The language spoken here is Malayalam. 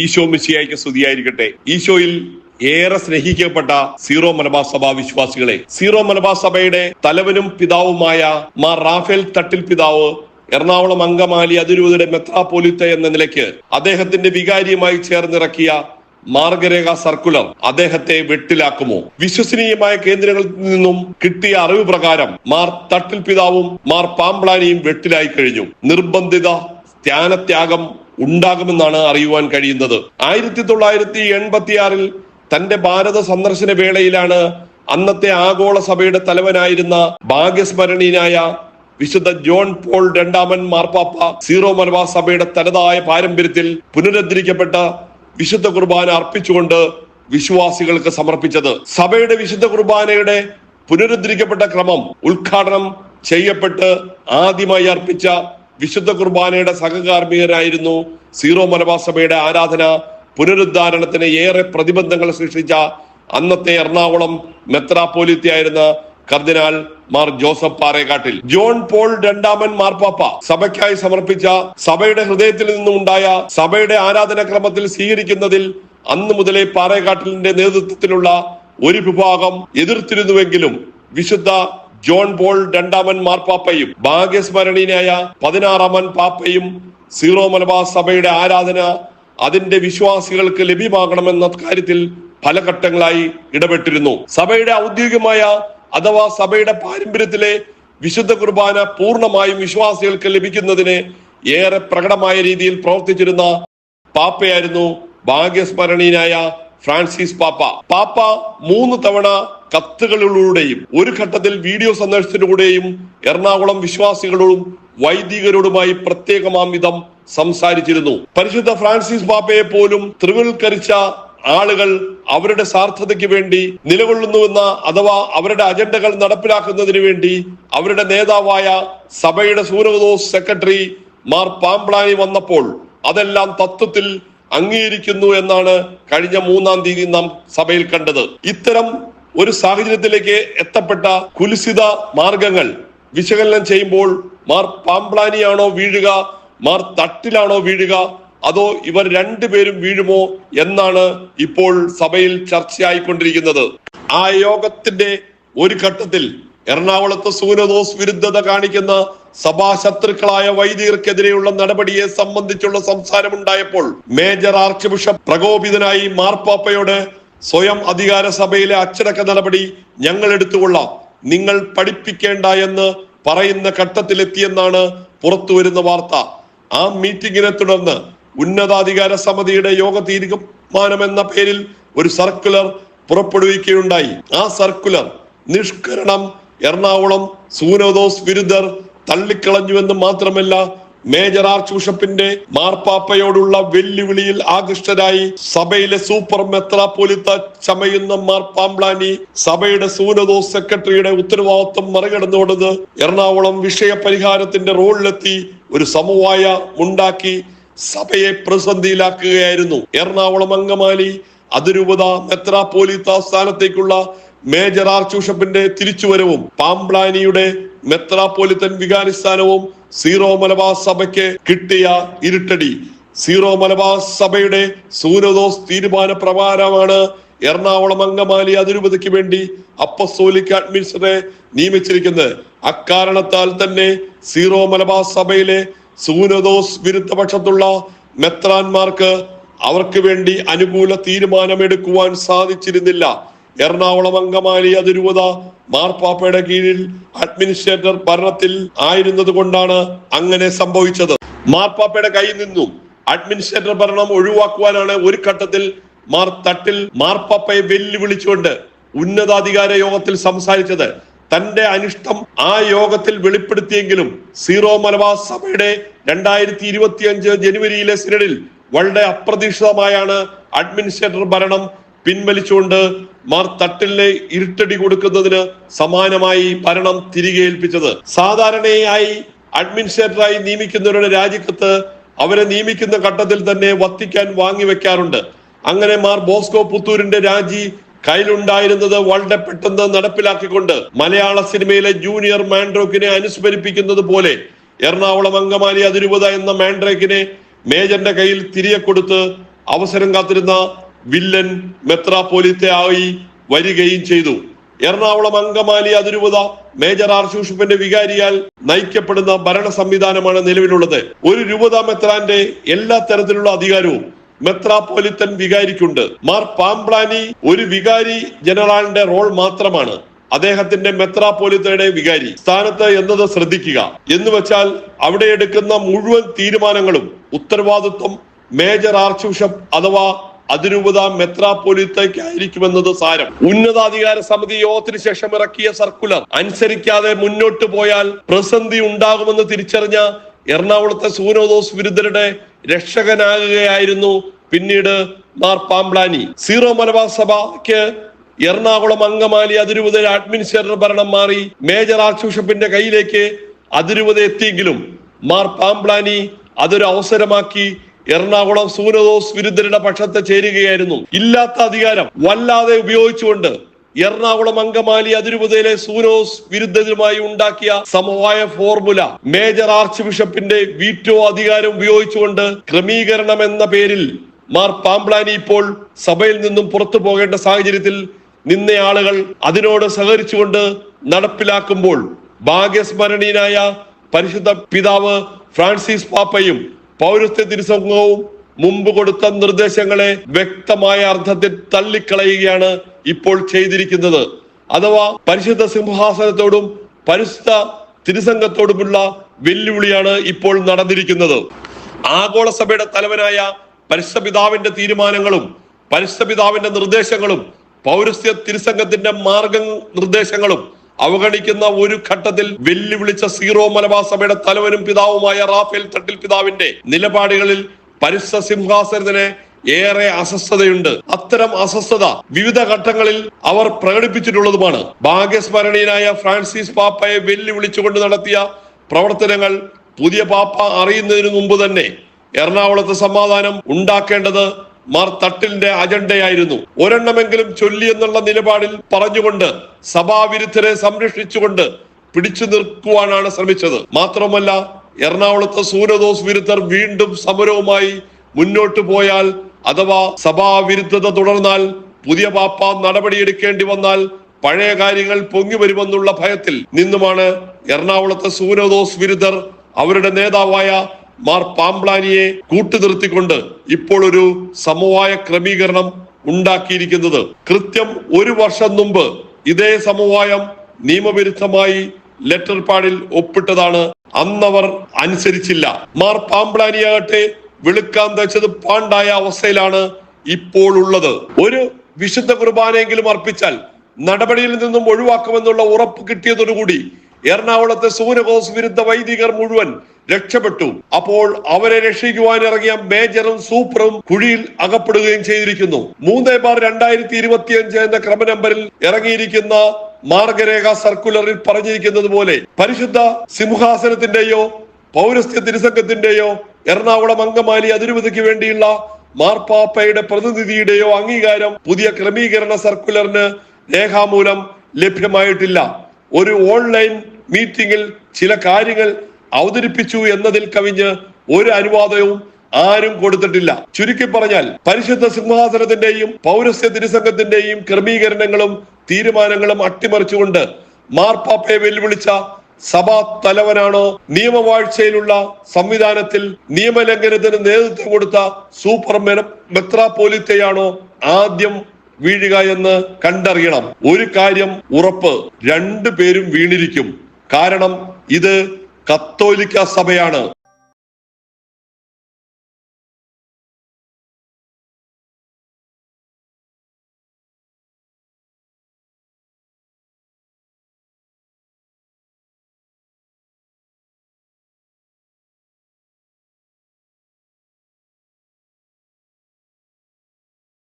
ഈശോ മിശിയായിക്ക് സ്തുതിയായിരിക്കട്ടെ. ഈശോയിൽ ഏറെ സ്നേഹിക്കപ്പെട്ട സീറോ മലബാർ സഭ വിശ്വാസികളെ. സീറോ മലബാർ സഭയുടെ തലവനും പിതാവുമായ മാർ റാഫേൽ തട്ടിൽ പിതാവ് എറണാകുളം അങ്കമാലി അതിരൂപതയുടെ മെത്രാപോലിത്ത എന്ന നിലയ്ക്ക് അദ്ദേഹത്തിന്റെ വികാരിയുമായി ചേർന്നിറക്കിയ മാർഗരേഖ സർക്കുലർ അദ്ദേഹത്തെ വെട്ടിലാക്കുമോ? വിശ്വസനീയമായ കേന്ദ്രങ്ങളിൽ നിന്നും കിട്ടിയ അറിവ് പ്രകാരം മാർ തട്ടിൽ പിതാവും മാർ പാമ്പ്ലാനിയും വെട്ടിലായി കഴിഞ്ഞു. നിർബന്ധിത ധ്യാനത്യാഗം ഉണ്ടാകുമെന്നാണ് അറിയുവാൻ കഴിയുന്നത്. ആയിരത്തി തൊള്ളായിരത്തി എൺപത്തിയാറിൽ തന്റെ ഭാരത സന്ദർശന വേളയിലാണ് അന്നത്തെ ആഗോള സഭയുടെ തലവനായിരുന്ന ഭാഗ്യസ്മരണീയനായ വിശുദ്ധ ജോൺ പോൾ രണ്ടാമൻ മാർപ്പാപ്പ സീറോ മലബാർ സഭയുടെ തനതായ പാരമ്പര്യത്തിൽ പുനരുദ്ധരിക്കപ്പെട്ട വിശുദ്ധ കുർബാന അർപ്പിച്ചുകൊണ്ട് വിശ്വാസികൾക്ക് സമർപ്പിച്ചത്. സഭയുടെ വിശുദ്ധ കുർബാനയുടെ പുനരുദ്ധരിക്കപ്പെട്ട ക്രമം ഉദ്ഘാടനം ചെയ്യപ്പെട്ട് ആദ്യമായി അർപ്പിച്ച വിശുദ്ധ കുർബാനയുടെ സഹകാർമികരായിരുന്നു സീറോ മലബാർ സഭയുടെ ആരാധന പുനരുദ്ധാരണത്തിന് ഏറെ പ്രതിബന്ധങ്ങൾ സൃഷ്ടിച്ച അന്നത്തെ എറണാകുളം മെത്രാപ്പോലിത്തയായിരുന്ന കർദിനാൾ Mar Joseph Parekkattil. John Paul രണ്ടാമൻ മാർപ്പാപ്പ സഭയ്ക്കായി സമർപ്പിച്ച സഭയുടെ ഹൃദയത്തിൽ നിന്നുമുണ്ടായ സഭയുടെ ആരാധനക്രമത്തിൽ സ്വീകരിക്കുന്നതിൽ അന്ന് മുതലേ പാറേക്കാട്ടിലിന്റെ നേതൃത്വത്തിലുള്ള ഒരു വിഭാഗം എതിർത്തിരുന്നുവെങ്കിലും വിശുദ്ധ ജോൺ ബോൾ രണ്ടാമൻ മാർപ്പാപ്പയും ഭാഗ്യസ്മരണീയനായ പതിനാറാമൻ പാപ്പയും സീറോ മലബാർ സഭയുടെ ആരാധന അതിന്റെ വിശ്വാസികൾക്ക് ലഭ്യമാകണമെന്ന കാര്യത്തിൽ പല ഘട്ടങ്ങളായി ഇടപെട്ടിരുന്നു. സഭയുടെ ഔദ്യോഗികമായ അഥവാ സഭയുടെ പാരമ്പര്യത്തിലെ വിശുദ്ധ കുർബാന പൂർണമായും വിശ്വാസികൾക്ക് ലഭിക്കുന്നതിന് ഏറെ പ്രകടമായ രീതിയിൽ പ്രവർത്തിച്ചിരുന്ന പാപ്പയായിരുന്നു ഭാഗ്യസ്മരണീയനായ ഫ്രാൻസിസ് പാപ്പ. പാപ്പ മൂന്ന് തവണ കത്തുകളിലൂടെയും ഒരു ഘട്ടത്തിൽ വീഡിയോ സന്ദേശത്തിലൂടെയും എറണാകുളം വിശ്വാസികളോടും വൈദികരോടുമായി പ്രത്യേകമാം വിധം സംസാരിച്ചിരുന്നു. പരിശുദ്ധ ഫ്രാൻസിസ് പാപ്പയെ പോലും ത്രിവൽക്കരിച്ച ആളുകൾ അവരുടെ സാർത്ഥതയ്ക്ക് വേണ്ടി നിലകൊള്ളുന്നുവെന്ന അഥവാ അവരുടെ അജണ്ടകൾ നടപ്പിലാക്കുന്നതിന് വേണ്ടി അവരുടെ നേതാവായ സഭയുടെ സൂരവദോസ് സെക്രട്ടറി മാർ പാമ്പ്ലാനി വന്നപ്പോൾ അതെല്ലാം തത്വത്തിൽ അംഗീകരിക്കുന്നു എന്നാണ് കഴിഞ്ഞ മൂന്നാം തീയതി നാം സഭയിൽ കണ്ടത്. ഇത്തരം ഒരു സാഹചര്യത്തിലേക്ക് എത്തപ്പെട്ട കുലുസിത മാർഗങ്ങൾ വിശകലനം ചെയ്യുമ്പോൾ മാർ പാമ്പ്ലാനിയാണോ വീഴുക മാർ തട്ടിലാണോ വീഴുക അതോ ഇവർ രണ്ടുപേരും വീഴുമോ എന്നാണ് ഇപ്പോൾ സഭയിൽ ചർച്ചയായിക്കൊണ്ടിരിക്കുന്നത്. ആ യോഗത്തിന്റെ ഒരു ഘട്ടത്തിൽ എറണാകുളത്ത് സൂര്യദോസ് വിരുദ്ധത കാണിക്കുന്ന സഭാ സഭാശത്രുക്കളായ വൈദികർക്കെതിരെയുള്ള നടപടിയെ സംബന്ധിച്ചുള്ള സംസാരമുണ്ടായപ്പോൾ മേജർ ആർച്ച് ബിഷപ്പ് പ്രകോപിതനായി മാർപ്പാപ്പയോട് സ്വയം അധികാര സഭയിലെ അച്ചടക്ക നടപടി ഞങ്ങൾ എടുത്തുകൊള്ളാം. നിങ്ങൾ പഠിപ്പിക്കേണ്ട എന്ന് പറയുന്ന ഘട്ടത്തിലെത്തിയെന്നാണ് പുറത്തുവരുന്ന വാർത്ത. ആ മീറ്റിംഗിനെ തുടർന്ന് ഉന്നതാധികാര സമിതിയുടെ യോഗ തീരുമാനം എന്ന പേരിൽ ഒരു സർക്കുലർ പുറപ്പെടുവിക്കുകയുണ്ടായി. ആ സർക്കുലർ നിഷ്കരണം എറണാകുളം സൂനോദോസ് വിരുദ്ധർ തള്ളിക്കളഞ്ഞുവെന്ന് മാത്രമല്ല മേജർ ആർച്ച് ബിഷപ്പിന്റെ മാർപ്പാപ്പയോടുള്ള വെല്ലുവിളിയിൽ ആകൃഷ്ടരായി സഭയിലെ സൂപ്പർ മെത്രാപോലിത്ത ചമയുന്ന മാർ പാംബ്ലാനി സഭയുടെ സൂനദോസ് സെക്രട്ടറിയുടെ ഉത്തരവാദിത്വം മറികടന്നുകൊണ്ടത് എറണാകുളം വിഷയ പരിഹാരത്തിന്റെ റോളിലെത്തി ഒരു സമവായ ഉണ്ടാക്കി സഭയെ പ്രതിസന്ധിയിലാക്കുകയായിരുന്നു. എറണാകുളം അങ്കമാലി അതിരൂപത മെത്രാപോലിത്ത സ്ഥാനത്തേക്കുള്ള മേജർ ആർച്ചുഷപ്പിന്റെ തിരിച്ചുവരവും പാംബ്ലാനിയുടെ മെത്രാപ്പോലിത്തൻ വികാരിസ്ഥാനവും സീറോ മലബാർ സഭയ്ക്ക് കിട്ടിയ ഇരുട്ടടി. സീറോ മലബാർ സഭയുടെ സൂര്യദോസ് തീരുമാന പ്രകാരമാണ് എറണാകുളം അങ്കമാലി അതിരൂപതയ്ക്ക് വേണ്ടി അപ്പസോലിക് അഡ്മിനിസ്റ്ററെ നിയമിച്ചിരിക്കുന്നത്. അക്കാരണത്താൽ തന്നെ സീറോ മലബാർ സഭയിലെ സൂനദോസ് വിരുദ്ധപക്ഷത്തുള്ള മെത്രാന്മാർക്ക് അവർക്ക് വേണ്ടി അനുകൂല തീരുമാനമെടുക്കുവാൻ സാധിച്ചിരുന്നില്ല. എറണാകുളം അങ്കമാലി അതിരൂപത മാർപ്പാപ്പയുടെ കീഴിൽ അഡ്മിനിസ്ട്രേറ്റർ ഭരണത്തിൽ ആയിരുന്നത് കൊണ്ടാണ് അങ്ങനെ സംഭവിച്ചത്. മാർപ്പാപ്പയുടെ കയ്യിൽ നിന്നും അഡ്മിനിസ്ട്രേറ്റർ ഭരണം ഒഴിവാക്കുവാനാണ് ഒരു ഘട്ടത്തിൽ മാർ തട്ടിൽ മാർപ്പാപ്പയെ വെല്ലുവിളിച്ചുകൊണ്ട് ഉന്നതാധികാര യോഗത്തിൽ സംസാരിച്ചത്. തന്റെ അനിഷ്ടം ആ യോഗത്തിൽ വെളിപ്പെടുത്തിയെങ്കിലും സീറോ മലബാർ സഭയുടെ രണ്ടായിരത്തി ഇരുപത്തിയഞ്ച് ജനുവരിയിലെ സിനഡിൽ വളരെ അപ്രതീക്ഷിതമായാണ് അഡ്മിനിസ്ട്രേറ്റർ ഭരണം പിൻവലിച്ചുകൊണ്ട് മാർ തട്ടിലെ ഇരുട്ടടി കൊടുക്കുന്നതിന് സമാനമായി ഭരണം തിരികെ ഏൽപ്പിച്ചത്. സാധാരണയായി അഡ്മിനിസ്ട്രേറ്ററായി നിയമിക്കുന്നവരുടെ രാജിക്കത്ത് അവരെ നിയമിക്കുന്ന ഘട്ടത്തിൽ തന്നെ വത്തിക്കാൻ വാങ്ങിവെക്കാറുണ്ട് അങ്ങനെ മാർ ബോസ്കോ പുത്തൂരിന്റെ രാജി കയ്യിലുണ്ടായിരുന്നത് വളരെ പെട്ടെന്ന് നടപ്പിലാക്കിക്കൊണ്ട് മലയാള സിനിമയിലെ ജൂനിയർ മാൻഡ്രോക്കിനെ അനുസ്മരിപ്പിക്കുന്നത് പോലെ എറണാകുളം അങ്കമാലി അതിരൂപത എന്ന മാൻഡ്രേക്കിനെ മേജറിന്റെ കയ്യിൽ തിരികെ കൊടുത്ത് അവസരം കാത്തിരുന്ന വില്ലൻ മെത്രാപോലിത്തെ ആയി വരികയും ചെയ്തു. എറണാകുളം അങ്കമാലി അതിരൂപത മേജർ ആർച്ച് ബിഷപ്പിന്റെ വികാരിയാൽ നയിക്കപ്പെടുന്ന ഭരണ സംവിധാനമാണ് നിലവിലുള്ളത്. ഒരു രൂപത മെത്രാന്റെ എല്ലാ തരത്തിലുള്ള അധികാരവും മെത്രാപോലിത്തൻ വികാരിക്കുണ്ട്. മാർ പാംപ്ലാനി ഒരു വികാരി ജനറാളിന്റെ റോൾ മാത്രമാണ്. അദ്ദേഹത്തിന്റെ മെത്രാപോലിത്തയുടെ വികാരി സ്ഥാനത്ത് എന്നത് ശ്രദ്ധിക്കുക. എന്ന് വെച്ചാൽ അവിടെ എടുക്കുന്ന മുഴുവൻ തീരുമാനങ്ങളും ഉത്തരവാദിത്വം മേജർ ആർച്ച് ബിഷപ്പ് അഥവാ അതിരൂപത മെത്രാപോലിത്തയ്ക്കായിരിക്കുമെന്നത് സാരം. ഉന്നതാധികാര സമിതി യോഗത്തിന് ശേഷം ഇറക്കിയ സർക്കുലർ. അനുസരിക്കാതെ മുന്നോട്ട് പോയാൽ പ്രതിസന്ധി ഉണ്ടാകുമെന്ന് തിരിച്ചറിഞ്ഞ എറണാകുളത്തെ സൂനോദോസ് വിരുദ്ധരുടെ രക്ഷകനാകുകയായിരുന്നു പിന്നീട് മാർ പാംബ്ലാനി. സീറോ മലബാർ സഭയ്ക്ക് എറണാകുളം അങ്കമാലി അതിരൂപതയുടെ അഡ്മിനിസ്ട്രേറ്റർ ഭരണം മാറി മേജർ ആർച്ച് ബിഷപ്പിന്റെ കയ്യിലേക്ക് അതിരൂപത എത്തിയെങ്കിലും മാർ പാംബ്ലാനി അതൊരു അവസരമാക്കി എറണാകുളം സൂനദോസ് വിരുദ്ധരുടെ പക്ഷത്തെ ചേരുകയായിരുന്നു. ഇല്ലാത്ത അധികാരം വല്ലാതെ ഉപയോഗിച്ചുകൊണ്ട് എറണാകുളം അങ്കമാലി അതിരൂപതയിലെ സൂനോസ് വിരുദ്ധരുമായി ഉണ്ടാക്കിയ സമവായ ഫോർമുല മേജർ ആർച്ച് ബിഷപ്പിന്റെ വീറ്റോ അധികാരം ഉപയോഗിച്ചുകൊണ്ട് ക്രമീകരണം എന്ന പേരിൽ മാർ പാംപ്ലാനി ഇപ്പോൾ സഭയിൽ നിന്നും പുറത്തു പോകേണ്ട സാഹചര്യത്തിൽ നിന്ന ആളുകൾ അതിനോട് സഹകരിച്ചുകൊണ്ട് നടപ്പിലാക്കുമ്പോൾ ഭാഗ്യസ്മരണീയനായ പരിശുദ്ധ പിതാവ് ഫ്രാൻസിസ് പാപ്പയും പൗരസ്ത്യ തിരുസംഘവും മുമ്പ് കൊടുത്ത നിർദ്ദേശങ്ങളെ വ്യക്തമായ അർത്ഥത്തിൽ തള്ളിക്കളയുകയാണ് ഇപ്പോൾ ചെയ്തിരിക്കുന്നത്. അഥവാ പരിശുദ്ധ സിംഹാസനത്തോടും പരിശുദ്ധ തിരുസംഘത്തോടുമുള്ള വെല്ലുവിളിയാണ് ഇപ്പോൾ നടന്നിരിക്കുന്നത്. ആഗോള സഭയുടെ തലവനായ പരിശുദ്ധപിതാവിന്റെ തീരുമാനങ്ങളും പരിശുദ്ധപിതാവിന്റെ നിർദ്ദേശങ്ങളും പൗരസ്ത്യ തിരുസംഘത്തിന്റെ മാർഗ നിർദ്ദേശങ്ങളും അവഗണിക്കുന്ന ഒരു ഘട്ടത്തിൽ വെല്ലുവിളിച്ച സീറോ മലബാർ സഭയുടെ തലവനും പിതാവുമായ റാഫേൽ തട്ടിൽ പിതാവിന്റെ നിലപാടുകളിൽ പരിസ്ഥ സിംഹാസനത്തിന് ഏറെ അസ്വസ്ഥതയുണ്ട്. അത്തരം അസ്വസ്ഥത വിവിധ ഘട്ടങ്ങളിൽ അവർ പ്രകടിപ്പിച്ചിട്ടുള്ളതുമാണ്. ഭാഗ്യസ്മരണീയനായ ഫ്രാൻസിസ് പാപ്പയെ വെല്ലുവിളിച്ചുകൊണ്ട് നടത്തിയ പ്രവർത്തനങ്ങൾ പുതിയ പാപ്പ അറിയുന്നതിനു മുമ്പ് തന്നെ എറണാകുളത്ത് സമാധാനം ഉണ്ടാക്കേണ്ടത് മാർ തട്ടിലിന്റെ അജണ്ടയായിരുന്നു. ഒരെണ്ണമെങ്കിലും ചൊല്ലി എന്നുള്ള നിലപാടിൽ പറഞ്ഞുകൊണ്ട് സഭാവിരുദ്ധരെ സംരക്ഷിച്ചുകൊണ്ട് പിടിച്ചു നിർക്കുവാനാണ് ശ്രമിച്ചത്. മാത്രമല്ല എറണാകുളത്ത് സൂര്യദോസ് വിരുദ്ധർ വീണ്ടും സമരവുമായി മുന്നോട്ട് പോയാൽ അഥവാ സഭാവിരുദ്ധത തുടർന്നാൽ പുതിയ പാപ്പ നടപടിയെടുക്കേണ്ടി വന്നാൽ പഴയ കാര്യങ്ങൾ പൊങ്ങി വരുമെന്നുള്ള ഭയത്തിൽ നിന്നുമാണ് എറണാകുളത്തെ സൂര്യദോസ് വിരുദ്ധർ അവരുടെ നേതാവായ മാർ പാംപ്ലാനിയെ കൂട്ടുനിർത്തിക്കൊണ്ട് ഇപ്പോൾ ഒരു സമവായ ക്രമീകരണം ഉണ്ടാക്കിയിരിക്കുന്നത്. കൃത്യം ഒരു വർഷം മുമ്പ് ഇതേ സമവായം നിയമവിരുദ്ധമായി ലെറ്റർ പാഡിൽ ഒപ്പിട്ടതാണ്. അന്നവർ അനുസരിച്ചില്ല. മാർ പാംബ്ലാനിയാകട്ടെ വെളുക്കാൻ തച്ചത് പാണ്ടായ അവസ്ഥയിലാണ് ഇപ്പോൾ ഉള്ളത്. ഒരു വിശുദ്ധ കുർബാനയെങ്കിലും അർപ്പിച്ചാൽ നടപടിയിൽ നിന്നും ഒഴിവാക്കുമെന്നുള്ള ഉറപ്പ് കിട്ടിയതോടുകൂടി എറണാകുളത്തെ സൂര്യകോസ് വിരുദ്ധ വൈദികർ മുഴുവൻ രക്ഷപ്പെട്ടു. അപ്പോൾ അവരെ രക്ഷിക്കുവാൻ ഇറങ്ങിയ മേജറും സൂപ്പറും കുഴിയിൽ അകപ്പെടുകയും ചെയ്തിരിക്കുന്നു. മൂന്നേ ബാർ രണ്ടായിരത്തി ഇരുപത്തിയഞ്ച് എന്ന ക്രമ നമ്പറിൽ ഇറങ്ങിയിരിക്കുന്ന മാർഗരേഖ സർക്കുലറിൽ പറഞ്ഞിരിക്കുന്നത് പോലെ പരിശുദ്ധ സിംഹാസനത്തിന്റെയോ പൗരസ്ത്യ തിരുസംഘത്തിന്റെയോ എറണാകുളം അങ്കമാലി അതിരുപതിക്ക് വേണ്ടിയുള്ള മാർപ്പാപ്പയുടെ പ്രതിനിധിയുടെയോ അംഗീകാരം പുതിയ ക്രമീകരണ സർക്കുലറിന് രേഖാമൂലം ലഭ്യമായിട്ടില്ല. ഒരു ഓൺലൈൻ മീറ്റിംഗിൽ ചില കാര്യങ്ങൾ അവതരിപ്പിച്ചു എന്നതിൽ കവിഞ്ഞ് ഒരു അനുവാദവും ആരും കൊടുത്തിട്ടില്ല. ചുരുക്കി പറഞ്ഞാൽ പരിശുദ്ധ സിംഹാസനത്തിന്റെയും പൗരസ്ത്യ തിരുസംഘത്തിന്റെയും ക്രമീകരണങ്ങളും തീരുമാനങ്ങളും അട്ടിമറിച്ചുകൊണ്ട് മാർപ്പാപ്പയെ വെല്ലുവിളിച്ച സഭാ തലവനാണോ നിയമവാഴ്ചയിലുള്ള സംവിധാനത്തിൽ നിയമലംഘനത്തിന് നേതൃത്വം കൊടുത്ത സൂപ്പർ മെത്രാപോലിത്തയാണോ ആദ്യം വീഴുക എന്ന് കണ്ടറിയണം. ഒരു കാര്യം ഉറപ്പ് രണ്ടു പേരും വീണിരിക്കും. കാരണം ഇത് കത്തോലിക്ക സഭയാണ്.